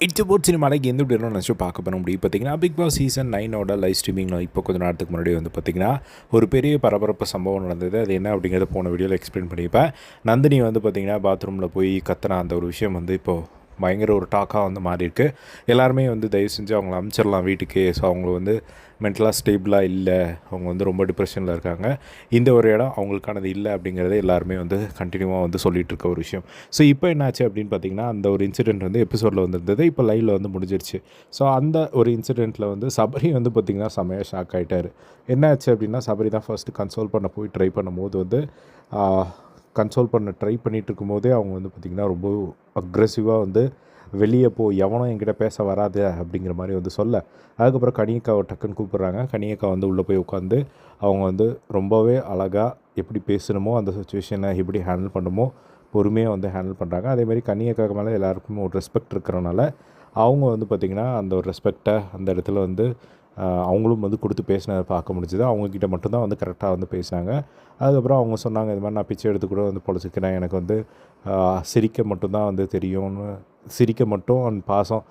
It's boat சினிமாலைக்கு எந்த எப்படி நினச்சி பார்க்க பண்ண முடியும் பார்த்தீங்கன்னா பிக் பாஸ் சீசன் நைனோட லைவ் ஸ்ட்ரீமிங்கில் இப்போ கொஞ்சம் நேரத்துக்கு முன்னாடி வந்து பார்த்திங்கன்னா ஒரு பெரிய பரபரப்பு சம்பவம் நடந்தது அது என்ன அப்படிங்கிறத போன வீடியோவில் எக்ஸ்பிளைன் பண்ணியிருப்பேன் நந்தினி வந்து பார்த்திங்கன்னா பாத்ரூமில் போய் கத்துன அந்த ஒரு விஷயம் வந்து இப்போது பயங்கர ஒரு டாக்காக வந்து மாறி இருக்கு எல்லாருமே வந்து தயவு செஞ்சு அவங்கள அனுப்பிச்சிடலாம் வீட்டுக்கு. ஸோ அவங்க வந்து மென்டலாக ஸ்டேபிளாக இல்லை. அவங்க வந்து ரொம்ப டிப்ரெஷனில் இருக்காங்க. இந்த ஒரு இடம் அவங்களுக்கானது இல்லை அப்படிங்கிறத எல்லாருமே வந்து கண்டினியூவாக வந்து சொல்லிகிட்டு இருக்க ஒரு விஷயம். ஸோ இப்போ என்னாச்சு அப்படின்னு பார்த்தீங்கன்னா அந்த ஒரு இன்சிடென்ட் வந்து எபிசோடில் வந்திருந்தது. இப்போ லைவில் வந்து முடிஞ்சிருச்சு. ஸோ அந்த ஒரு இன்சிடெண்ட்டில் வந்து சபரி வந்து பார்த்திங்கன்னா செமையாக ஷாக் ஆகிட்டார் என்னாச்சு அப்படின்னா சபரி தான் ஃபஸ்ட்டு கன்சோல் பண்ண போய் ட்ரை பண்ணும்போது வந்து கன்சோல் பண்ண ட்ரை பண்ணிகிட்டு இருக்கும்போதே அவங்க வந்து பார்த்திங்கன்னா ரொம்ப அக்ரெசிவாக வந்து வெளியே போ எவனும் என்கிட்ட பேச வராது அப்படிங்கிற மாதிரி வந்து சொல்ல. அதுக்கப்புறம் கனியக்காவை டக்குன்னு கூப்பிட்றாங்க. கனியக்கா வந்து உள்ளே போய் உட்காந்து அவங்க வந்து ரொம்பவே அழகாக எப்படி பேசணுமோ அந்த சுச்சுவேஷனை எப்படி ஹேண்டில் பண்ணுமோ பொறுமையாக வந்து ஹேண்டில் பண்ணுறாங்க அதேமாதிரி கனியக்காக்கு மேலே எல்லாருக்குமே ஒரு ரெஸ்பெக்ட் இருக்கிறனால அவங்க வந்து பார்த்திங்கன்னா அந்த ஒரு ரெஸ்பெக்டை அந்த இடத்துல வந்து அவங்களும் வந்து கொடுத்து பேசினதை பார்க்க முடிஞ்சுது. அவங்கக்கிட்ட மட்டும்தான் வந்து கரெக்டாக வந்து பேசினாங்க. அதுக்கப்புறம் அவங்க சொன்னாங்க இது மாதிரி நான் பிச்சை எடுத்து கூட வந்து பொழைச்சிக்கிறேன். எனக்கு வந்து சிரிக்க மட்டும்தான் வந்து தெரியும்னு. சிரிக்க மட்டும் அந்த பாசம்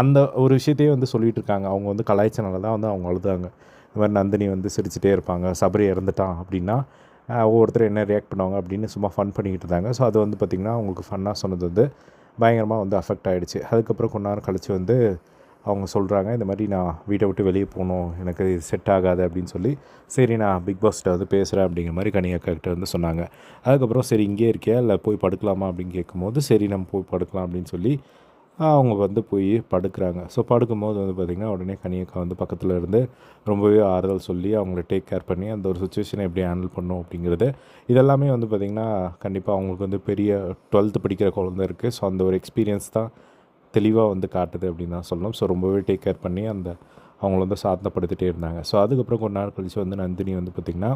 அந்த ஒரு விஷயத்தையே வந்து சொல்லிகிட்டு இருக்காங்க. அவங்க வந்து கலாய்ச்சனால தான் வந்து அவங்க அழுதாங்க. இந்த மாதிரி நந்தினி வந்து சிரிச்சிட்டே இருப்பாங்க. சபரி இறந்துட்டான் அப்படின்னா ஒவ்வொருத்தர் என்ன ரியாக்ட் பண்ணுவாங்க அப்படின்னு சும்மா ஃபன் பண்ணிக்கிட்டு இருந்தாங்க. ஸோ அது வந்து பார்த்திங்கன்னா அவங்களுக்கு ஃபன்னாக சொன்னது வந்து பயங்கரமாக வந்து அஃபெக்ட் ஆகிடுச்சு அதுக்கப்புறம் கொஞ்ச நேரம் கழித்து வந்து அவங்க சொல்கிறாங்க இந்த மாதிரி நான் வீட்டை விட்டு வெளியே போகணும் எனக்கு இது செட் ஆகாது அப்படின்னு சொல்லி சரி நான் பிக் பாஸ்கிட்ட வந்து பேசுகிறேன் அப்படிங்கிற மாதிரி கனியக்கா கிட்ட வந்து சொன்னாங்க. அதுக்கப்புறம் சரி இங்கே இருக்கியா? இல்லை போய் படுக்கலாமா? அப்படின்னு கேட்கும்போது சரி நம்ம போய் படுக்கலாம் அப்படின்னு சொல்லி அவங்க வந்து போய் படுக்கிறாங்க. ஸோ படுக்கும்போது வந்து பார்த்திங்கன்னா உடனே கனியக்கா வந்து பக்கத்தில் இருந்து ரொம்பவே ஆறுதல் சொல்லி அவங்கள டேக் கேர் பண்ணி அந்த ஒரு சுச்சுவேஷனை எப்படி ஹேண்டில் பண்ணும் அப்படிங்கிறது இதெல்லாமே வந்து பார்த்திங்கன்னா கண்டிப்பாக அவங்களுக்கு வந்து பெரிய டுவெல்த்து படிக்கிற குழந்தை இருக்குது ஸோ அந்த ஒரு எக்ஸ்பீரியன்ஸ் தான் தெளிவாக வந்து காட்டுது அப்படின்னு தான் சொல்லணும். ஸோ ரொம்பவே டேக் கேர் பண்ணி அந்த அவங்கள வந்து சாந்தப்படுத்திட்டே இருந்தாங்க. ஸோ அதுக்கப்புறம் கொஞ்ச நாள் கழிச்சு வந்து நந்தினி வந்து பார்த்திங்கன்னா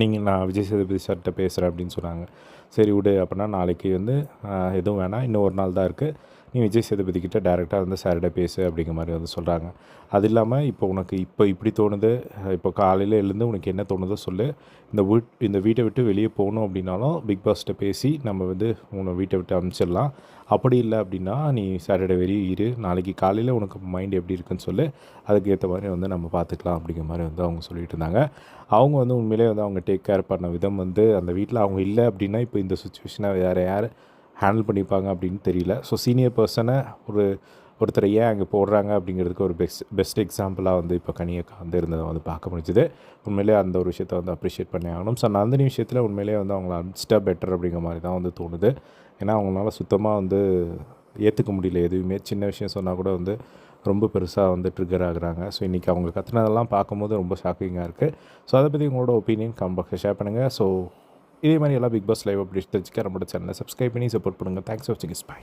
நீங்கள் நான் விஜய் சேதுபதி சார்கிட்ட பேசுகிறேன் அப்படின்னு சொன்னாங்க. சரி விடு அப்படின்னா நாளைக்கு வந்து எதுவும் வேணாம். இன்னும் ஒரு நாள் தான் இருக்குது நீ விஜய் சேதுபதி கிட்ட டேரெக்டாக வந்து சார்கிட்ட பேசு அப்படிங்கிற மாதிரி வந்து சொல்கிறாங்க அது இல்லாமல் இப்போ உனக்கு இப்போ இப்படி தோணுது. இப்போ காலையில் எழுந்து உனக்கு என்ன தோணுதோ சொல்லு. இந்த வீட் இந்த வீட்டை விட்டு வெளியே போகணும் அப்படின்னாலும் பிக் பாஸ்கிட்ட பேசி நம்ம வந்து உன்னை வீட்டை விட்டு அனுப்பிச்சிடலாம். அப்படி இல்லை அப்படின்னா நீ சாட்டர்டே வெளியே இரு. நாளைக்கு காலையில் உனக்கு மைண்ட் எப்படி இருக்குன்னு சொல்லு. அதுக்கு ஏற்ற மாதிரி வந்து நம்ம பார்த்துக்கலாம் அப்படிங்கிற மாதிரி வந்து அவங்க சொல்லிட்டு இருந்தாங்க. அவங்க வந்து உண்மையிலே வந்து அவங்க டேக் கேர் பண்ண விதம் வந்து அந்த வீட்டில் அவங்க இல்லை அப்படின்னா இப்போ இந்த சுச்சுவேஷனை வேறு யார் ஹேண்டில் பண்ணிப்பாங்க அப்படின்னு தெரியல. ஸோ சீனியர் பர்சனை ஒரு ஒருத்தரை ஏன் அங்கே போடுறாங்க அப்படிங்கிறதுக்கு ஒரு பெஸ்ட் பெஸ்ட் எக்ஸாம்பிளாக வந்து இப்போ கனியக்கா வந்து இருந்ததை வந்து பார்க்க முடிஞ்சுது. உண்மையிலே அந்த ஒரு விஷயத்தை வந்து அப்ரிஷியேட் பண்ணி ஆகணும். ஸோ நந்தினி விஷயத்தில் உண்மையிலே வந்து அவங்கள அனுப்பிச்சிட்டா பெட்டர் அப்படிங்கிற மாதிரி தான் வந்து தோணுது. ஏன்னா அவங்களால சுத்தமாக வந்து ஏற்றுக்க முடியல எதுவுமே. சின்ன விஷயம் சொன்னால் கூட வந்து ரொம்ப பெருசாக வந்து ட்ரிகர் ஆகுறாங்க. ஸோ இன்றைக்கி அவங்க கற்றுனதெல்லாம் பார்க்கும்போது ரொம்ப ஷாக்கிங்காக இருக்குது ஸோ அதை பற்றி உங்களோட ஒப்பீனியன் கம் ஷேர் பண்ணுங்கள் ஸோ இதே மாதிரி எல்லாம் பிக் பாஸ் லைவ் அப்டேட் தெரிஞ்சுக்க நம்மளோட சேனலை சப்ஸ்கிரைப் பண்ணி சப்போர்ட் பண்ணுங்கள் தேங்க்ஸ் ஃபார் வாட்சிங் இஸ் பை